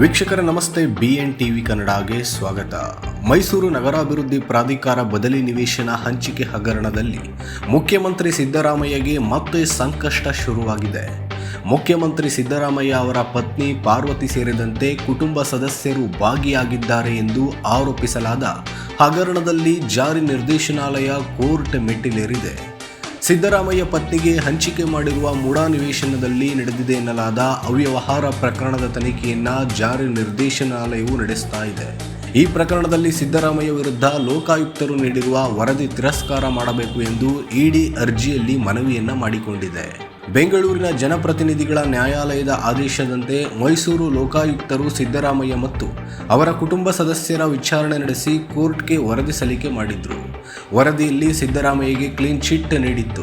ವೀಕ್ಷಕರ, ನಮಸ್ತೆ. B N TV ಕನ್ನಡಗೆ ಸ್ವಾಗತ. ಮೈಸೂರು ನಗರಾಭಿವೃದ್ಧಿ ಪ್ರಾಧಿಕಾರ ಬದಲಿ ನಿವೇಶನ ಹಂಚಿಕೆ ಹಗರಣದಲ್ಲಿ ಮುಖ್ಯಮಂತ್ರಿ ಸಿದ್ದರಾಮಯ್ಯಗೆ ಮತ್ತೆ ಸಂಕಷ್ಟ ಶುರುವಾಗಿದೆ. ಮುಖ್ಯಮಂತ್ರಿ ಸಿದ್ದರಾಮಯ್ಯ ಅವರ ಪತ್ನಿ ಪಾರ್ವತಿ ಸೇರಿದಂತೆ ಕುಟುಂಬ ಸದಸ್ಯರು ಭಾಗಿಯಾಗಿದ್ದಾರೆ ಎಂದು ಆರೋಪಿಸಲಾದ ಹಗರಣದಲ್ಲಿ ಜಾರಿ ನಿರ್ದೇಶನಾಲಯ ಕೋರ್ಟ್ ಮೆಟ್ಟಿಲೇರಿದೆ. ಸಿದ್ದರಾಮಯ್ಯ ಪತ್ನಿಗೆ ಹಂಚಿಕೆ ಮಾಡಿರುವ ಮೂಡಾ ನಿವೇಶನದಲ್ಲಿ ನಡೆದಿದೆ ಎನ್ನಲಾದ ಅವ್ಯವಹಾರ ಪ್ರಕರಣದ ತನಿಖೆಯನ್ನ ಜಾರಿ ನಿರ್ದೇಶನಾಲಯವು ನಡೆಸ್ತಾ ಇದೆ. ಈ ಪ್ರಕರಣದಲ್ಲಿ ಸಿದ್ದರಾಮಯ್ಯ ವಿರುದ್ಧ ಲೋಕಾಯುಕ್ತರು ನೀಡಿರುವ ವರದಿ ತಿರಸ್ಕಾರ ಮಾಡಬೇಕು ಎಂದು ಇಡಿ ಅರ್ಜಿಯಲ್ಲಿ ಮನವಿಯನ್ನ ಮಾಡಿಕೊಂಡಿದೆ. ಬೆಂಗಳೂರಿನ ಜನಪ್ರತಿನಿಧಿಗಳ ನ್ಯಾಯಾಲಯದ ಆದೇಶದಂತೆ ಮೈಸೂರು ಲೋಕಾಯುಕ್ತರು ಸಿದ್ದರಾಮಯ್ಯ ಮತ್ತು ಅವರ ಕುಟುಂಬ ಸದಸ್ಯರ ವಿಚಾರಣೆ ನಡೆಸಿ ಕೋರ್ಟ್ಗೆ ವರದಿ ಸಲ್ಲಿಕೆ ಮಾಡಿದ್ರು. ವರದಿಯಲ್ಲಿ ಸಿದ್ದರಾಮಯ್ಯಗೆ ಕ್ಲೀನ್ ಚಿಟ್ ನೀಡಿತ್ತು.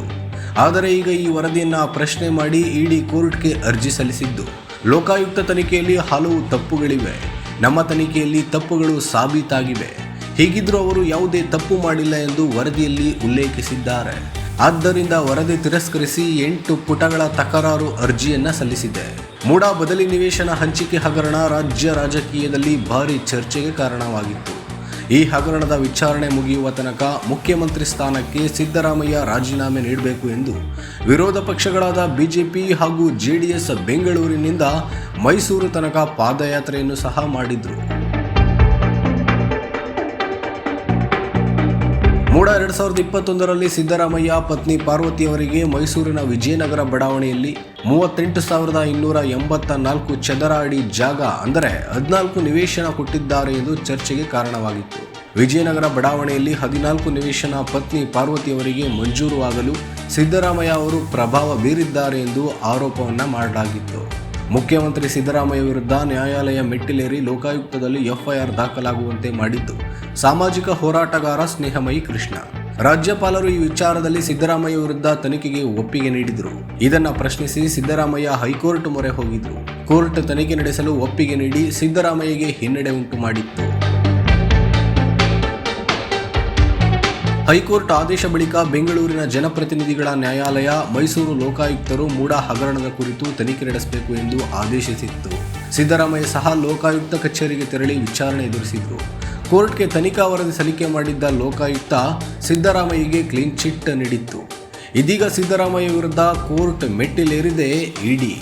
ಆದರೆ ಈಗ ಈ ವರದಿಯನ್ನು ಪ್ರಶ್ನೆ ಮಾಡಿ ಇಡಿ ಕೋರ್ಟ್ಗೆ ಅರ್ಜಿ ಸಲ್ಲಿಸಿದ್ದು. ಲೋಕಾಯುಕ್ತ ತನಿಖೆಯಲ್ಲಿ ಹಲವು ತಪ್ಪುಗಳಿವೆ. ನಮ್ಮ ತನಿಖೆಯಲ್ಲಿ ತಪ್ಪುಗಳು ಸಾಬೀತಾಗಿವೆ. ಹೀಗಿದ್ರೂ ಅವರು ಯಾವುದೇ ತಪ್ಪು ಮಾಡಿಲ್ಲ ಎಂದು ವರದಿಯಲ್ಲಿ ಉಲ್ಲೇಖಿಸಿದ್ದಾರೆ. ಆದ್ದರಿಂದ ವರದಿ ತಿರಸ್ಕರಿಸಿ ಎಂಟು ಪುಟಗಳ ತಕರಾರು ಅರ್ಜಿಯನ್ನ ಸಲ್ಲಿಸಿದೆ ಮೂಡಾ ಬದಲಿ ನಿವೇಶನ ಹಂಚಿಕೆ ಹಗರಣ ರಾಜ್ಯ ರಾಜಕೀಯದಲ್ಲಿ ಭಾರಿ ಚರ್ಚೆಗೆ ಕಾರಣವಾಗಿತ್ತು. ಈ ಹಗರಣದ ವಿಚಾರಣೆ ಮುಗಿಯುವ ತನಕ ಮುಖ್ಯಮಂತ್ರಿ ಸ್ಥಾನಕ್ಕೆ ಸಿದ್ದರಾಮಯ್ಯ ರಾಜೀನಾಮೆ ನೀಡಬೇಕು ಎಂದು ವಿರೋಧ ಪಕ್ಷಗಳಾದ ಬಿಜೆಪಿ ಹಾಗೂ ಜೆಡಿಎಸ್ ಬೆಂಗಳೂರಿನಿಂದ ಮೈಸೂರು ತನಕ ಪಾದಯಾತ್ರೆಯನ್ನು ಸಹ ಮಾಡಿದ್ರು. ಮೂಡ ಎರಡು ಸಾವಿರದ ಇಪ್ಪತ್ತೊಂದರಲ್ಲಿ ಸಿದ್ದರಾಮಯ್ಯ, ಪತ್ನಿ ಪಾರ್ವತಿಯವರಿಗೆ ಮೈಸೂರಿನ ವಿಜಯನಗರ ಬಡಾವಣೆಯಲ್ಲಿ ಮೂವತ್ತೆಂಟು ಸಾವಿರದ ಇನ್ನೂರ ಎಂಬತ್ತ ನಾಲ್ಕು ಚದರ ಅಡಿ ಜಾಗ ಅಂದರೆ ಹದಿನಾಲ್ಕು ನಿವೇಶನ ಕೊಟ್ಟಿದ್ದಾರೆ ಎಂದು ಚರ್ಚೆಗೆ ಕಾರಣವಾಗಿತ್ತು. ವಿಜಯನಗರ ಬಡಾವಣೆಯಲ್ಲಿ ಹದಿನಾಲ್ಕು ನಿವೇಶನ ಪತ್ನಿ ಪಾರ್ವತಿಯವರಿಗೆ ಮಂಜೂರು ಆಗಲು ಸಿದ್ದರಾಮಯ್ಯ ಅವರು ಪ್ರಭಾವ ಬೀರಿದ್ದಾರೆ ಎಂದು ಆರೋಪವನ್ನು ಮಾಡಲಾಗಿತ್ತು. ಮುಖ್ಯಮಂತ್ರಿ ಸಿದ್ದರಾಮಯ್ಯ ವಿರುದ್ಧ ನ್ಯಾಯಾಲಯ ಮೆಟ್ಟಿಲೇರಿ ಲೋಕಾಯುಕ್ತದಲ್ಲಿ ಎಫ್ಐಆರ್ ದಾಖಲಾಗುವಂತೆ ಮಾಡಿದ್ದು. ಸಾಮಾಜಿಕ ಹೋರಾಟಗಾರ ಸ್ನೇಹಮಯಿ ಕೃಷ್ಣ. ರಾಜ್ಯಪಾಲರು ಈ ವಿಚಾರದಲ್ಲಿ ಸಿದ್ದರಾಮಯ್ಯ ವಿರುದ್ಧ ತನಿಖೆಗೆ ಒಪ್ಪಿಗೆ ನೀಡಿದರು. ಇದನ್ನು ಪ್ರಶ್ನಿಸಿ ಸಿದ್ದರಾಮಯ್ಯ ಹೈಕೋರ್ಟ್ ಮೊರೆ ಹೋಗಿದ್ರು. ಕೋರ್ಟ್ ತನಿಖೆ ನಡೆಸಲು ಒಪ್ಪಿಗೆ ನೀಡಿ ಸಿದ್ದರಾಮಯ್ಯಗೆ ಹಿನ್ನಡೆ ಉಂಟು ಮಾಡಿತ್ತು. ಹೈಕೋರ್ಟ್ ಆದೇಶ ಬಳಿಕ ಬೆಂಗಳೂರಿನ ಜನಪ್ರತಿನಿಧಿಗಳ ನ್ಯಾಯಾಲಯ ಮೈಸೂರು ಲೋಕಾಯುಕ್ತರು ಮೂಡ ಹಗರಣದ ಕುರಿತು ತನಿಖೆ ನಡೆಸಬೇಕು ಎಂದು ಆದೇಶಿಸಿತ್ತು. ಸಿದ್ದರಾಮಯ್ಯ ಸಹ ಲೋಕಾಯುಕ್ತ ಕಚೇರಿಗೆ ತೆರಳಿ ವಿಚಾರಣೆ ಎದುರಿಸಿದ್ರು. ಕೋರ್ಟ್ಗೆ ತನಿಖಾ ವರದಿ ಸಲ್ಲಿಕೆ ಮಾಡಿದ್ದ ಲೋಕಾಯುಕ್ತ ಸಿದ್ದರಾಮಯ್ಯಗೆ ಕ್ಲೀನ್ ಚಿಟ್ ನೀಡಿತ್ತು. ಇದೀಗ ಸಿದ್ದರಾಮಯ್ಯ ವಿರುದ್ಧ ಕೋರ್ಟ್ ಮೆಟ್ಟಿಲೇರಿದೆ ಇಡಿ.